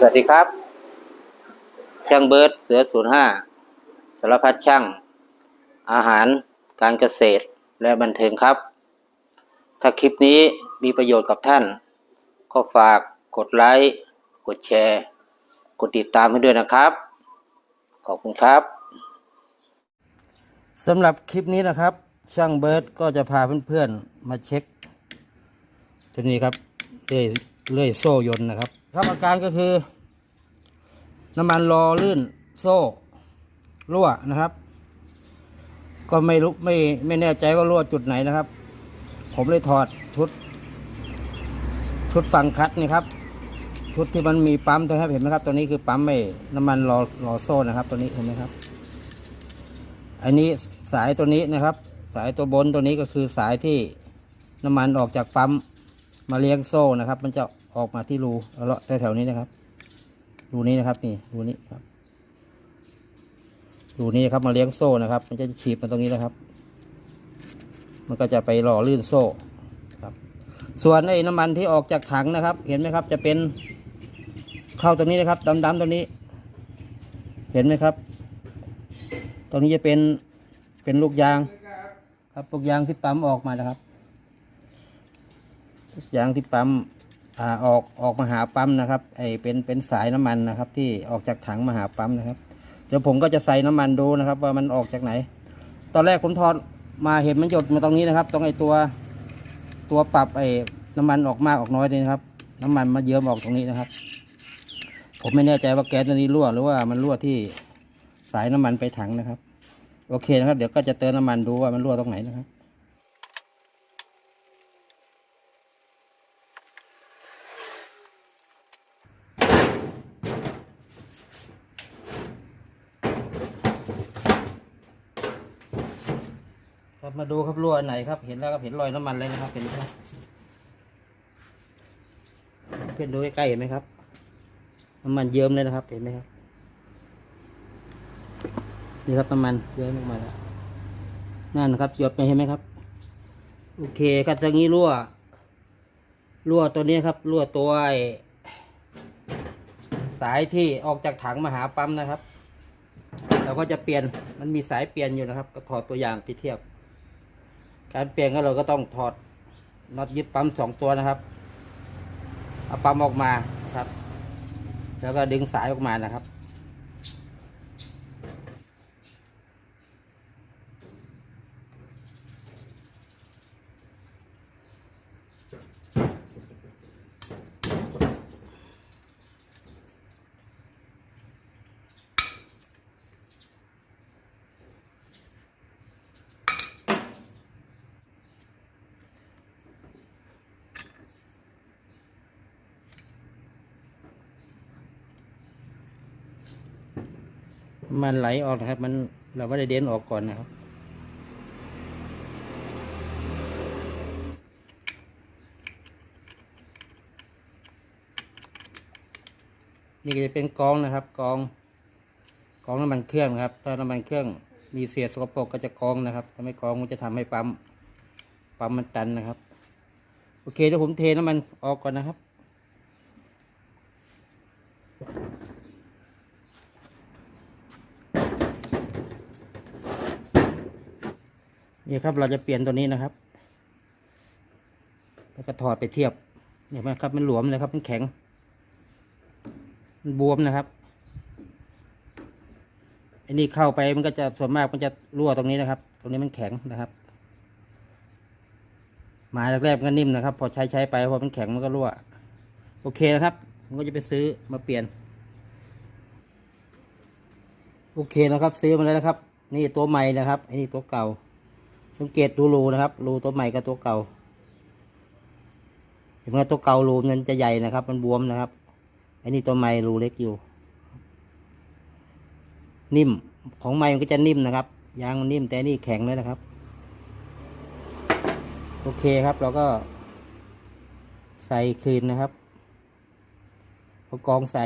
สวัสดีครับ ช่างเบิร์ดเสือศูนย์ห้าสารพัดช่าง อาหารการเกษตรและบันเทิงครับ ถ้าคลิปนี้มีประโยชน์กับท่าน ก็ฝากกดไลค์กดแชร์ กดติดตามให้ด้วยนะครับ ขอบคุณครับสำหรับคลิปนี้นะครับ ช่างเบิร์ดก็จะพาเพื่อนๆมาเช็คตัวนี้ครับเลื่อยเลื่อยโซ่ยนต์นะครับ ครับอาการก็คือ น้ำมันรอลื่นโซ่รั่วนะครับ ก็ไม่รู้ไม่ไม่แน่ใจว่ารั่วจุดไหนนะครับ ผมเลยถอดชุด ชุดฟังคัดนี่ครับ ชุดที่มันมีปั๊มตัวครับเห็นไหมครับ ตัวนี้คือปั๊มไม่น้ำมันรอรอโซ่นะครับ ตัวนี้เห็นไหมครับ อันนี้สายตัวนี้นะครับ สายตัวบนตัวนี้ก็คือสายที่น้ำมันออกจากปั๊มมาเลี้ยงโซ่นะครับ มันจะ ออกมาที่รูเลาะแถวๆนี้นะครับ รูนี้นะครับนี่รูนี้ครับ รูนี้ครับมาเลี้ยงโซ่นะครับ มันจะฉีบมาตรงนี้นะครับ มันก็จะไปหล่อลื่นโซ่ครับ ส่วนไอ้น้ำมันที่ออกจากถังนะครับ เห็นไหมครับ จะเป็นเข้าตรงนี้นะครับดำๆตรงนี้ เห็นไหมครับ ตรงนี้จะเป็นเป็นลูกยาง ครับลูกยางที่ปั๊มออกมานะครับลูกยางที่ปั๊ม อ่าออกออกมาหาปั๊มนะครับไอเป็นเป็นสายน้ำมันนะครับ ที่ออกจากถังมาหาปั๊มนะครับเดี๋ยวผมก็จะใส่น้ำมันดูนะครับ ว่ามันออกจากไหน ตอนแรกผมถอดมาเห็นมันหยดมาตรงนี้นะครับ ตรงไอตัวตัวปรับไอน้ำมันออกมากออกน้อยนี่นะครับ น้ำมันมาเยิ้มออกตรงนี้นะครับ ผมไม่แน่ใจว่าแก๊สตัวนี้รั่วหรือว่ามันรั่วที่สายน้ำมันไปถังนะครับ โอเคนะครับ เดี๋ยวก็จะเติมน้ำมันดูว่ามันรั่วตรงไหนนะครับ ครับมาดูครับรั่วอันไหนครับ เห็นแล้วครับเห็นรอยน้ำมันเลยนะครับเห็นไหมครับเพื่อนดูใกล้ๆเห็นไหมครับน้ำมันเยิ้มเลยนะครับ เห็นไหมครับนี่ครับน้ำมันเยอะมากมาแล้วนั่นนะครับหยดไปเห็นไหมครับ โอเคครับตรงนี้รั่ว รั่วตัวนี้ครับ รั่วตัวสายที่ออกจากถังมาหาปั๊มนะครับเราก็จะเปลี่ยนมันมีสายเปลี่ยนอยู่นะครับ ก็ถอดตัวอย่างไปเทียบ การเปลี่ยนก็เราก็ต้องถอดน็อตยึดปั๊มสองตัวนะครับ เอาปั๊มออกมาครับ แล้วก็ดึงสายออกมานะครับ มันไหลออกนะครับ มันเราไม่ได้เดนออกก่อนนะครับ นี่ก็จะเป็นกองนะครับ กอง กองน้ำมันเครื่องครับ ถ้าน้ำมันเครื่องมีเศษสกปรกก็จะกองนะครับถ้าไม่กองมันจะทำให้ปั๊มปั๊มมันตันนะครับ โอเคเดี๋ยวผมเทน้ำมันออกก่อนนะครับ นี่ครับเราจะเปลี่ยนตัวนี้นะครับ แล้วก็ถอดไปเทียบเห็นไหมครับมันหลวมเลยครับ มันแข็ง มันบวมนะครับอันนี้เข้าไปมันก็จะส่วนมากมันจะรั่วตรงนี้นะครับ ตรงนี้มันแข็งนะครับหมายแรกๆมันก็นิ่มนะครับ พอใช้ใช้ไปพอมันแข็งมันก็รั่ว โอเคนะครับผมก็จะไปซื้อมาเปลี่ยน โอเคนะครับ ซื้อมาแล้วนะครับ นี่ตัวใหม่นะครับอันนี้ตัวเก่า สังเกตดูรูนะครับ รูตัวใหม่กับตัวเก่าเห็นไหมตัวเก่ารูมันจะใหญ่นะครับ มันบวมนะครับ อันนี้ตัวใหม่รูเล็กอยู่ นิ่มของใหม่มันก็จะนิ่มนะครับ ยางมันนิ่มแต่นี่แข็งเลยนะครับ โอเคครับเราก็ ใส่คืนนะครับเอากองใส่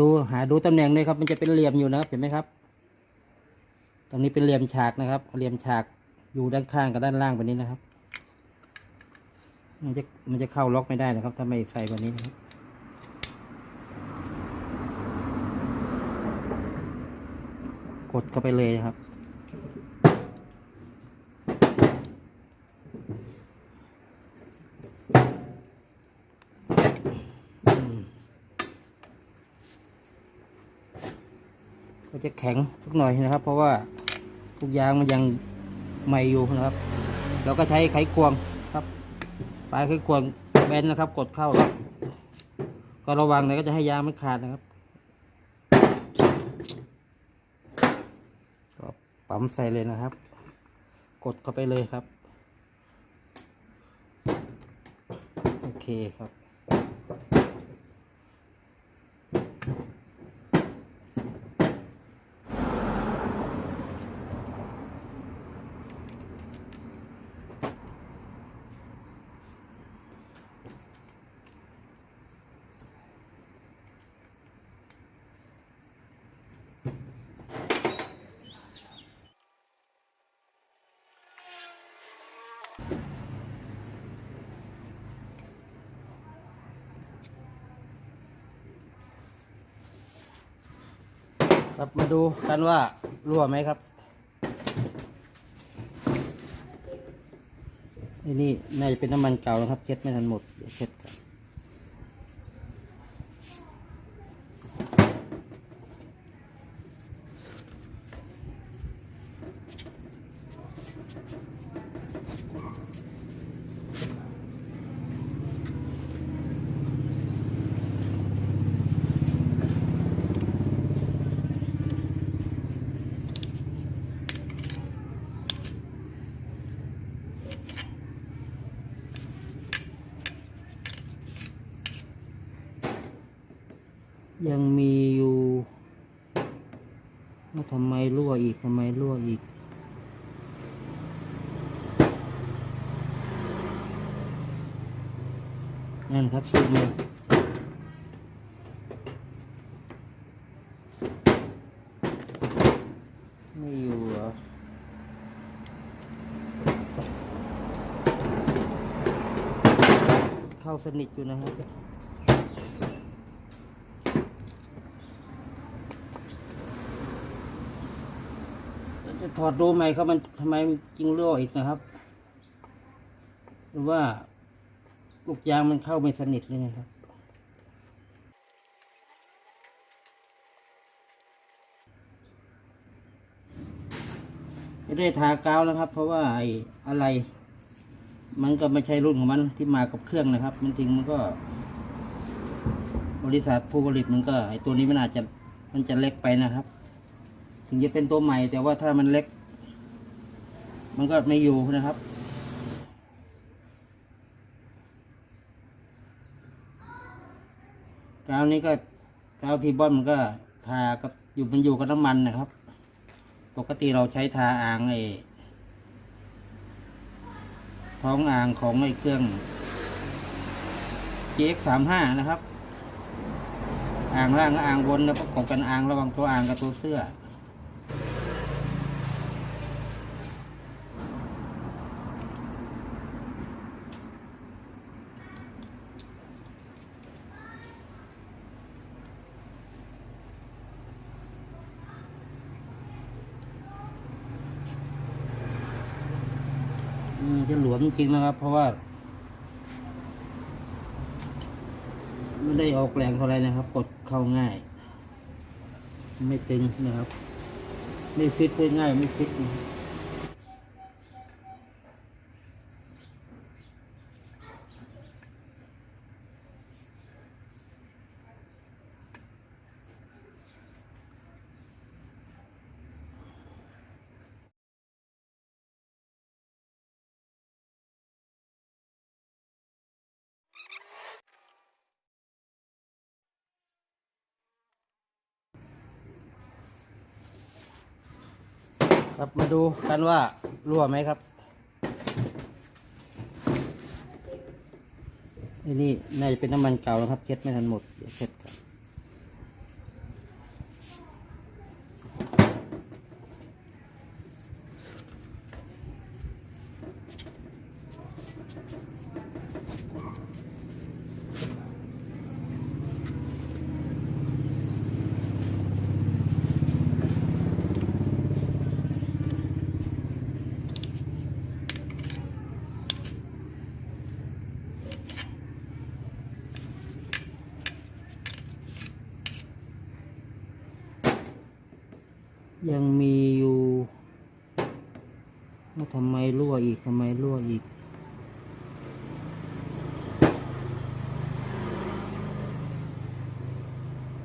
ดูหาดูตำแหน่งเลยครับ มันจะเป็นเหลี่ยมอยู่นะครับเห็นไหมครับ ตรงนี้เป็นเหลี่ยมฉากนะครับ เหลี่ยมฉากอยู่ด้านข้างกับด้านล่างแบบนี้นะครับ มันจะมันจะเข้าล็อกไม่ได้นะครับ ถ้าไม่ใส่แบบนี้นะครับกดเข้าไปเลยนะครับ จะแข็งสักหน่อยนะครับ เพราะว่าทุกยางมันยังใหม่อยู่นะครับ เราก็ใช้ไขควงครับ ปลายไขควงแบนนะครับ กดเข้าก็ระวังนะก็จะให้ยางไม่ขาดนะครับก็ปั๊มใส่เลยนะครับ กดเข้าไปเลยครับ โอเคครับ ครับมาดูกันว่ารั่วไหมครับอันนี้น่าจะเป็นน้ำมันเก่านะครับเช็ดไม่ทันหมดเดี๋ยวเช็ดกัน ยังมีอยู่ว่าทำไมรั่วอีกทำไมรั่วอีกนั่นครับซึมเลยไม่อยู่เหรอเข้าสนิทอยู่นะครับ ถอดดูไหมครับมันทำไมมันจริงรั่วอีกนะครับ หรือว่าลูกยางมันเข้าไม่สนิทเลยนะครับไม่ได้ทากาวนะครับ เพราะว่าไอ้อะไร มันก็ไม่ใช่รุ่นของมันที่มากับเครื่องนะครับ มันจริงมันก็ บริษัทผู้ผลิตมันก็ไอ้ตัวนี้มันอาจจะมันจะเล็กไปนะครับ ถึงจะเป็นตัวใหม่ แต่ว่าถ้ามันเล็ก มันก็ไม่อยู่นะครับกาวนี้ก็กาวทีบอนมันก็ทากับอยู่มันอยู่กับน้ำมันนะครับ ปกติเราใช้ทาอ่างไอ้ท้องอ่างของไอ้เครื่อง GX สามห้านะครับ อ่างล่างกับอ่างบนนะประกบกันอ่างระว่างตัวอ่างกับตัวเสื้อ จะหลวมจริงๆนะครับ เพราะว่าไม่ได้ออกแรงเท่าไรนะครับ กดเข้าง่าย ไม่ตึงนะครับ ไม่ฟิตได้ง่ายไม่ฟิตนะครับ ครับมาดูกันว่ารั่วไหมครับอันนี้น่าจะเป็นน้ำมันเก่านะครับเช็ดไม่ทันหมดเดี๋ยวเช็ดกัน ยังมีอยู่ทำไมรั่วอีกทำไมรั่วอีก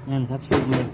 นั่นครับสิบเลย